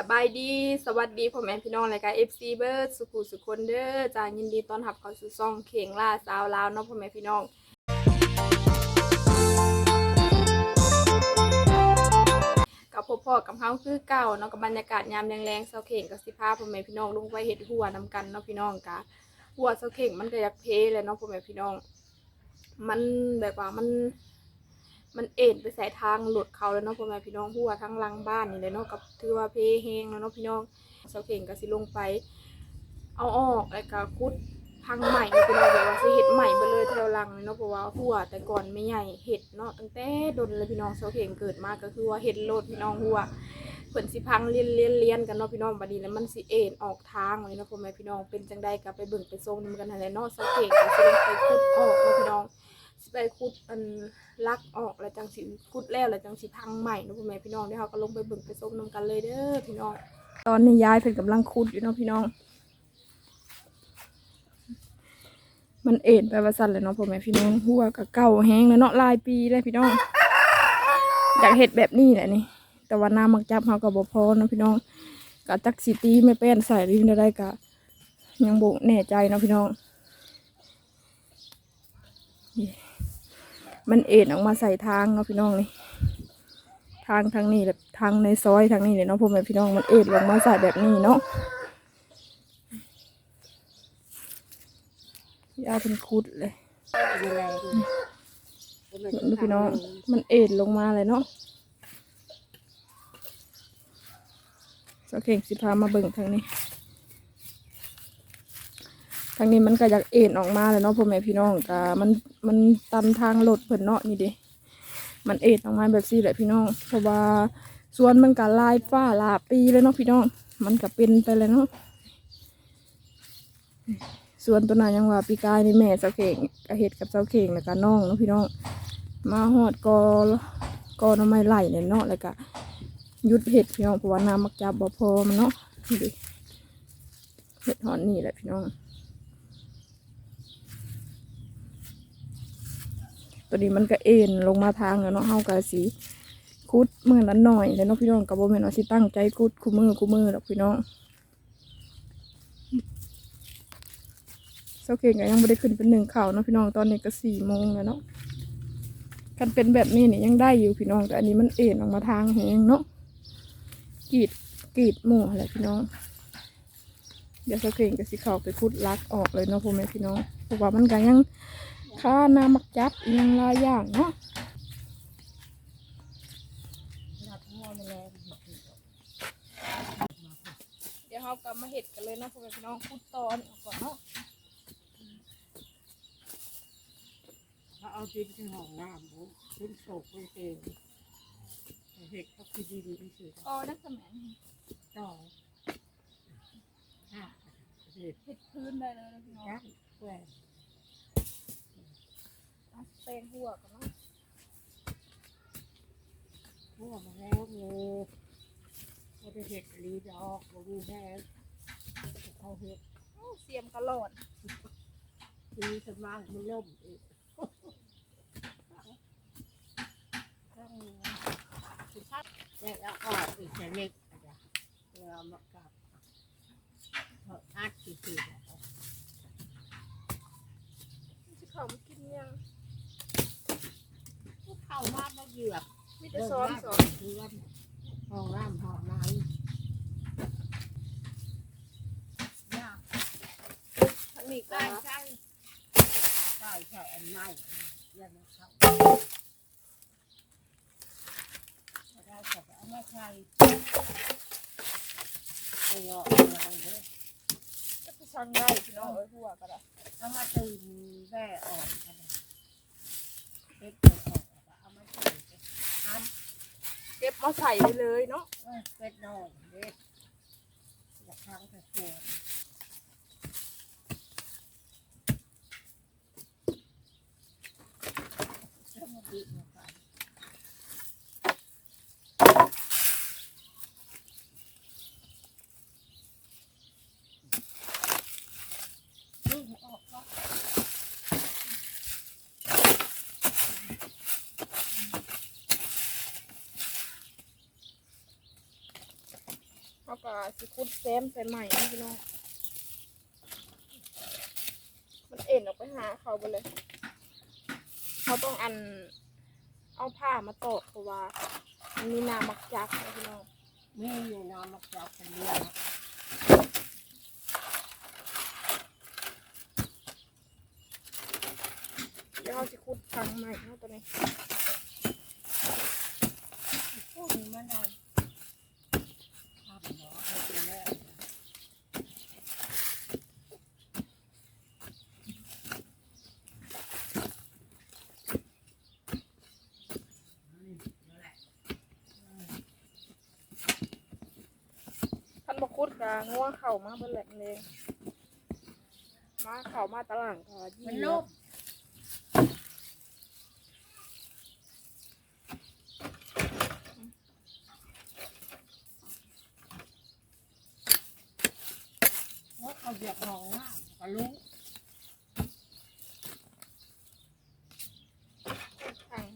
สบายดีสวัสดีพ่อแม่พี่น้องรายการ FC เบิร์ดสุขุสุขคนเด้อจ้ายินดีต้อนรับเข้าสู่ซ่องเข่งล่าสาวลาวเนาะพ่อแม่พี่น้องกับพ่อพ่อกับเฮาคือเก่าเนาะกับบรรยากาศยามแรงๆเสาเข่งกับสิพาพ่อแม่พี่น้องลงไปเฮ็ดหัวนำกันเนาะพี่น้องกะหัวเสาเข่งมันก็อยากเพเลยเนาะพ่อแม่พี่น้อง มันแบบว่ามัน มันเอ็นไปใส่ทางหลุดเขาแล้วเนาะพ่อแม่พี่น้องหัวทั้งลังบ้านนี่เลยเนาะกับถือว่าเพแห้งแล้วเนาะพี่น้องเสาเข่งก็สิลงไป เอาออกแล้วก็คุดพังใหม่เนาะพี่น้องแบบว่าสิเห็ดใหม่ไปเลยแถวลังเนาะเพราะว่าหัวแต่ก่อนไม่ใหญ่เห็ดเนาะตั้งแต่โดนเลยพี่น้องเสาเข่งเกิดมาก็คือว่าเห็ดโลดพี่น้องหัวเพิ่นสิพังเลียนเลียนเลียนกันเนาะพี่น้องบัดนี้แล้วมันสิเอ็นออกทางเลยเนาะพ่อแม่พี่น้องเป็นจังใดก็ไปเบิ่งไปส่งนำกันหั่นแหละเนาะเสาเข่งก็สิลงไปคุดออกเนาะพี่น้อง สิไปขุดอันลักออกแล้วจังสิขุดแล้วแล้วจังสิพังใหม่นะพ่อแม่พี่น้องเดี๋ยวเขาก็ลงไปเบิ่งไปส้มนำกันเลยเด้อพี่น้อง ตอนนี้ยายเพิ่นกำลังขุดอยู่เนาะพี่น้อง มันเอ็นไปว่าสั่นเลยเนาะพ่อแม่พี่น้องหัวกับเก่าแห้งแล้วเนาะลายปีเลยพี่น้อง อยากเห็ดแบบนี้แหละนี่ แต่ว่าน้ำมักจับเขาก็บ่พอเนาะพี่น้องกะจักสิตีไม่เป็นใส่ลิ้นได้กะยังบ่แน่ใจเนาะพี่น้อง มันเอ็นออกมาใส่ทางเนาะพี่น้องนี่ทางทางนี้แบบทางในซอยทางนี้เลยเนาะพ่อแม่พี่น้องมันเอ็นลงมาใส่แบบนี้เนาะยาเป็นคุดเลยเห็นไหมพี่น้องมันเอ็นลงมาเลยเนาะสเข่งสิพามาเบิ่งทางนี้ ทางนี้มันก็อยากเอ็นออกมาเลยเนาะพ่อแม่พี่น้องกะมันมันตันทางรถเพิ่นเนาะนี่เดิมันเอ็นออกมาแบบนี้แหละพี่น้องเพราะว่าสวนมันก็ลายฟ้าลาปีเลยเนาะพี่น้อง มันก็เป็นไปเลยเนาะสวนตัวนั้นยังว่าปีกายในแม่เสาเข่งกะเห็ดกับเสาเข่งแล้วก็น้องเนาะพี่น้อง มาหอดกอกอน้ำไม้ไหลเนี่ยเนาะแล้วก็ยุดเห็ดพี่น้องเพราะว่าน้ำมักจับบ่พอมันเนาะนี่ดิเห็ดหอนนี่แหละพี่น้อง ตัวนี้มันก็เอ็นลงมาทางแล้วเนาะเฮากะสีคุดมือนั้นหน่อยแล้วเนาะพี่น้องกับโบแมนว่าสิตั้งใจคุดคู่มือคู่มือดอกพี่น้องเสาเก่งก็ยังไม่ได้ขึ้นเป็นหนึ่งเข่าวเนาะพี่น้องตอนนี้ก็สี่โมงแล้วเนาะกันเป็นแบบนี้เนี่ยยังได้อยู่พี่น้องแต่อันนี้มันเอ็นออกมาทางแหงเนาะกีดกีดหมู่อะไรพี่น้องเดี๋ยวเสาเก่งก็สิเข้าไปคุดลักออกเลยเนาะพ่อแม่พี่น้องเพราะว่ามันก็ยัง ค่าน้ำมักจับอีกอย่างหลายอย่างเนาะเดี๋ยวเรากลับมาเห็ดกันเลยนะพวกพี่น้องพูดตอนออกก่อนเนาะเขาเอาดินที่ห้องน้ำบุดินโศกไปเองเห็ดก็คือดินที่สุดอ๋อนักสมัยต่อห้าเห็ดเห็ดพื้นได้เลยนะพี่น้องยักษ์แหวนเอา แปลงหัวกันเนาะพวกมาแล้วงูเขาจะเห็ดรีดออกบ่มีแห้งเขาเห็ดโอ้เสียมกระโหลดรีสมางมันล่มอีกข้างนี้คือชัดแล้วออกอีกแต่เล็กอาจจะเรามากลับเขาอัดที่สุดที่เขามากินยัง เข้ามามาเหยียบมีแต่ซ้อมซ้อมเพื่อนห้องน้ำห้องน้ทั้งนี้ำก็ใช่ใช่ใช่ใช่อันใหม่ยังไม่เข้าได้แต่เอามาใช้ไปเหาะอะไรเด้อจะไปสั่งได้พี่น้องเอ้ยหัวก็ได้เอามาตีแม่ออกกันเลยเด็กเปิดออกเอามาตีอัน เก็บมาใส่ไปเลยเนาะเออเป็ดน้อยเด็กอยากทางแต่ปวดแล้วมันดีเหมือนกันลูกออกก็ เขาก็ สิคุดแซมใส่ใหม่นะพี่น้อง มันเอ็นออกไปหาเขาไปเลย เขาต้องอันเอาผ้ามาตอกเพราะว่ามันมีน้ำมักจักนะพี่น้องมีอยู่น้ำมักจอกคนเดียวเดี๋ยวเขาสิคุดฟังใหม่เนาะตัวนี้ พวกนี้มันได้ทำหมอให้กินแล้ว ท่านบอกคุดกะ ง่วงเข่ามาเบิ่นแหลกเลยมาเข่ามาตารางก็ยี่มันลุกแล้วเขาเรียกห้องน้ำก็รู้ฟัง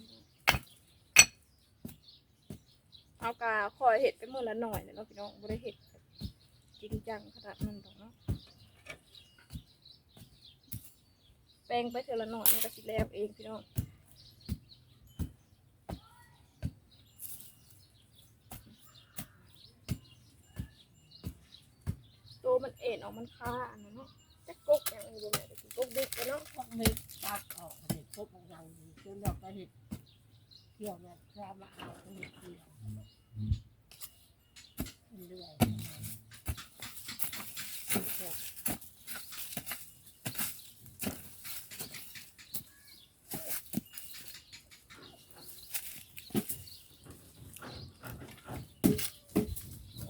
เอากาคอยเห็ดไปมือละหน่อยเนาะพี่น้องบ่ได้เห็ดแบบ จริงจังขนาดนั้นดอกเนาะแปลงไปเทอละหน่อยมันก็สิแล้วเองพี่น้องตัวมันเอ็นออกมันค้าอันนั้นเนาะจะกกอย่างอื่นบ่แม่นแต่สิกกดึกไปเนาะพวกนี้ตัดออกเห็ดพวกมันยังดีจนเราก็เห็ดเกี่ยวเนี่ยเรามาเอาเห็ดเกี่ยวเรื่อยๆ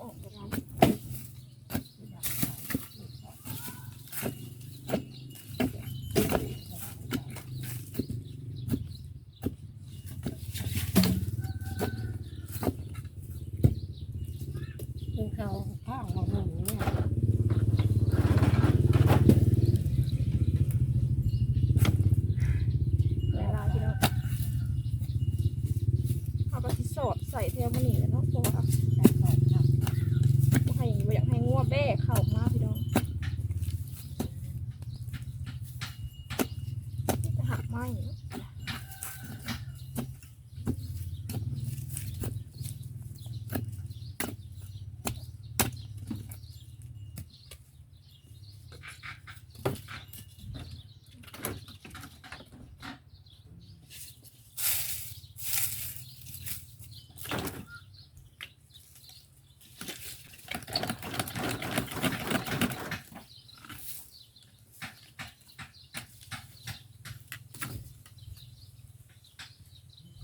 ออกไปแล้ว คือเขาข้างมาหนึ่งเนี่ย เวลาพี่น้องเอากระสิสอดใส่ เทวมันหนีแล้วเนาะเพราะว่าแต่ก่อนทำบ่ให้บ่อยากให้งัวแบ้เขามาพี่น้องนี่จะหักไม้เนาะ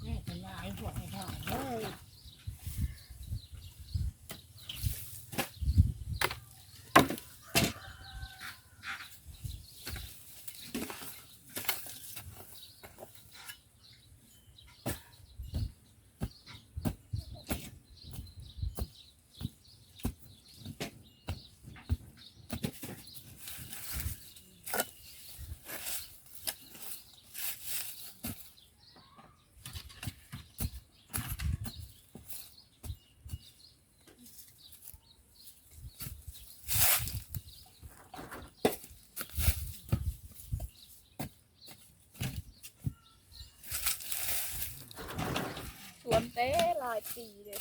แม่จะย้ายหัวให้ทำเลย สวน เต้หลายปีเลย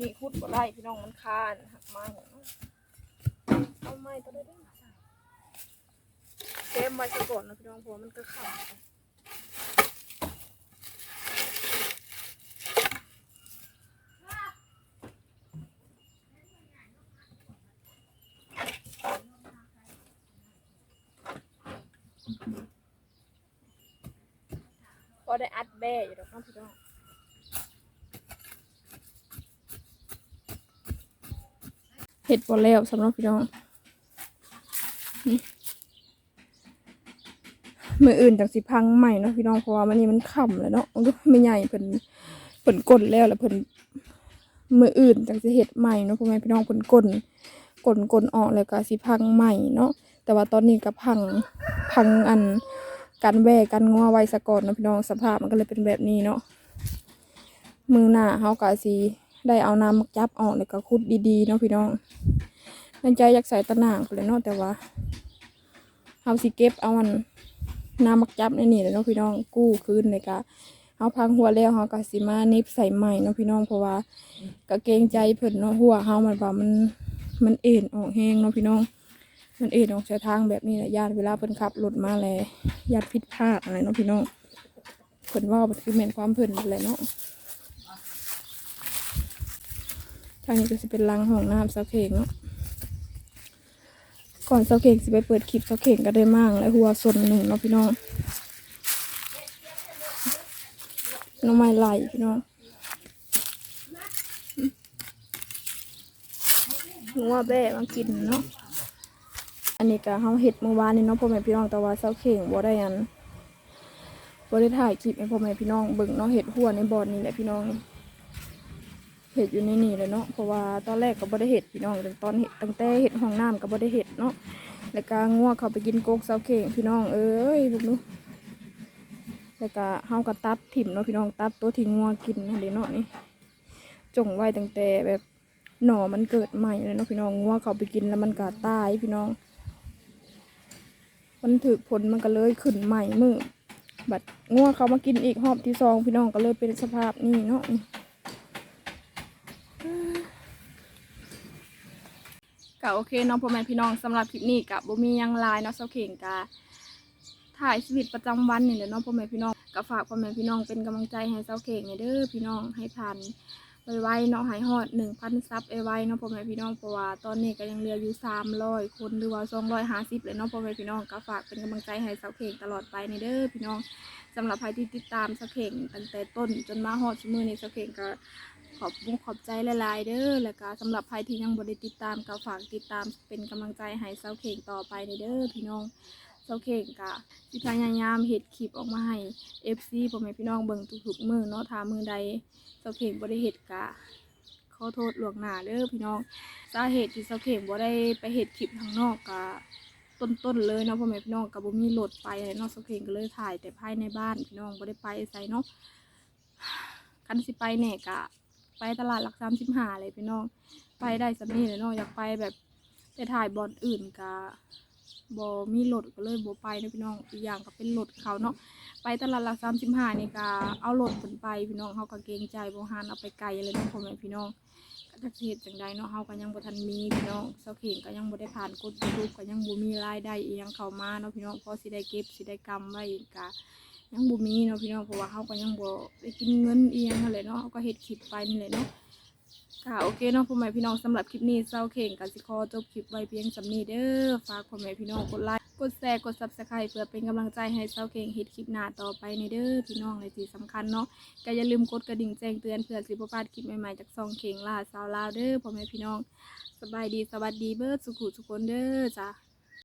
นี่คุดบ่ได้พี่น้องมันคานหักมาเอาไม้ตัวได้ด้มาใส่เต็มไว้ซะก่อนนะพี่น้องเพราะว่ามันก็ขาดพอได้อัดแบ่อยู่ดอกน้องพี่น้อง เห็ดบอลแล้วสำหรับพี่น้องมืออื่นจากสิพังใหม่เนาะพี่น้องเพราะว่ามันนี่มันค่ำแล้วเนาะมันก็ไม่ใหญ่เพิ่นเพิ่นกลนแล้วแล้วเพิ่นมืออื่นจากสิเห็ดใหม่เนาะพ่อแม่พี่น้องเพิ่นกลนกลนกลนออกแล้วก็สิพังใหม่เนาะแต่ว่าตอนนี้ก็พังพังอันกันแวกันงัวไว้ซะก่อนเนาะพี่น้องสภาพมันก็เลยเป็นแบบนี้เนาะมือหน้าเฮาก็สิ ได้เอาน้ำมักจับออกแล้วก็คุดดีๆเนาะพี่น้องนั่นใจอยากใส่ตะหนางเลยเนาะแต่ว่าเอาสิเก็บเอามันน้ำมักจับในนี่เลยเนาะพี่น้องกู้คืนเลยก็เอาพังหัวแล้วเขาก็สิมานิบใส่ใหม่เนาะพี่น้องเพราะว่าก็เกรงใจเพิ่นเนาะหัวเฮามันว่ามันมันเอ็นออกแห้งเนาะพี่น้อง มันเอ็นออกจากทางแบบนี้แหละญาติเวลาเพิ่นขับรถมาแลญาติผิดพลาดอะไรเนาะพี่น้องเพิ่นว่ามันคือแม่นความเพิ่นนั่นแหละเนาะ ทางนี้ก็จะเป็นรังห้องน้ำเสาเข่งเนาะก่อนเสาเข่งสิไปเปิดคลิปเสาเข่งก็ได้มั่งและหัวส่วนหนึ่งเนาะพี่น้องน้องไม้ไหลพี่น้องหัวแบ่มากินเนาะอันนี้ก็เฮาเห็ดเมื่อวานนี่เนาะพ่อแม่พี่น้องแต่ว่าเสาเข่งบ่ได้อันบ่ได้ถ่ายคลิปให้พ่อแม่พี่น้องเบิ่งเนาะเห็ดหัวในบ่อนนี่แหละพี่น้อง เห็ดอยู่ในนี่เลยเนาะเพราะว่าตอนแรกก็บ่ได้เห็ดพี่น้องแต่ตอนเห็ดตั้งแต่เห็ดห้องน้ำก็บ่ได้เห็ดเนาะแล้วก็งัวเขาไปกินโกกเสาเข่งพี่น้องเอ้ยพวกนู้แล้วก็เฮาก็ตัดถิ่มเนาะพี่น้องตัดตัวที่งัวกินเด้เนาะนี่จงไว้ตั้งแต่แบบหน่อมันเกิดใหม่เลยเนาะพี่น้องงัวเขาไปกินแล้วมันก็ตายพี่น้องมันถือผลมันก็เลยขึ้นใหม่มือบัดงัวเขามากินอีกรอบที่สองพี่น้องก็เลยเป็นสภาพนี้เนาะ ก็โอเคน้องพ่อแม่พี่น้องสำหรับคลิปนี้กับบ่มียังหลายเนาะเซาเข่งกะถ่ายชีวิตประจำวันนี่แหละเนาะพ่อแม่พี่น้องก็ฝากพ่อแม่พี่น้องเป็นกำลังใจให้เซาเข่งเนี่ยเด้อพี่น้องให้ผ่านไวๆเนาะให้ฮอด1,000ซับไวๆเนาะพ่อแม่พี่น้องเพราะว่าตอนนี้ก็ยังเหลืออยู่300คนหรือว่า250เลยเนาะพ่อแม่พี่น้องก็ฝากเป็นกำลังใจให้เซาเข่งตลอดไปนี่เด้อพี่น้องสำหรับใครที่ติดตามเซาเข่งตั้งแต่ต้นจนมาฮอดชั่วโมงนี้เซาเข่งก็ ขอบคุณขอบใจลายๆเด้อแล้วก็สำหรับใครที่ยังบ่ได้ติดตามก็ฝากติดตามเป็นกำลังใจให้เซาเข่งต่อไปในเด้อพี่น้องเซาเข่งกะสิพยายามเฮ็ดคลิปออกมาให้ FC พ่อแม่พี่น้องเบิ่งทุกๆมื้อเนาะถ้ามื้อใดเซาเข่งบ่ได้เฮ็ดกะขอโทษหลวงหน้าเด้อพี่น้องสาเหตุที่เซาเข่งบ่ได้ไปเฮ็ดคลิปข้างนอกกะต้นๆเลยเนาะพ่อแม่พี่น้องก็บ่มีรถไปเนาะเซาเข่งก็เลยถ่ายแต่ภายในบ้านพี่น้องบ่ได้ไปไสเนาะคันสิไปแน่กะ ไปตลาดหลักสามสิบห้าเลยพี่น้อง ไปได้สำนีเลยเนาะอยากไปแบบไปถ่ายบอลอื่นกะบอมีรถก็เลยบอไปนะพี่น้องอีกอย่างก็เป็นรถเขาเนาะไปตลาดหลักสามสิบห้านี่กะเอารถขนไปพี่น้องเขาก็เกรงใจบหานเอาไปไกลเลยนะพ่อแม่พี่น้องก็จะเหตุจังใดเนาะเขาก็ยังบ่ทันมีพี่น้องเสาเข่งก็ยังบ่ได้ผ่านกฎยูทูบก็ยังบ่มีรายได้อีหยังเข้ามาเนาะพี่น้องพอสิได้เก็บสิได้กำไว้กะ ยังบ่มีเนาะพี่น้องเพราะว่าเขาก็ยังบ่ได้กินเงินอียงนั่นแหละเนาะเขาก็เฮ็ดคลิปไปนี่แหละเนาะค่ะโอเคเนาะพ่อแม่พี่น้องสำหรับคลิปนี้เศร้าเข่งกันสิขอจบคลิปไว้เพียงสำนี้เด้อฝากพ่อแม่พี่น้องกดไลค์กดแชร์กด Subscribe เพื่อเป็นกำลังใจให้เศร้าเข่งเฮ็ดคลิปหน้าต่อไปในเด้อพี่น้องในที่สำคัญเนาะก็อย่าลืมกดกระดิ่งแจ้งเตือนเพื่อสิบพลาดคลิปใหม่ๆจากซองเข่งล่าสาวลาวเด้อพ่อแม่พี่น้องสบายดีสวัสดีเบิร์ดสุขุทุกคนเด้อจ้ะ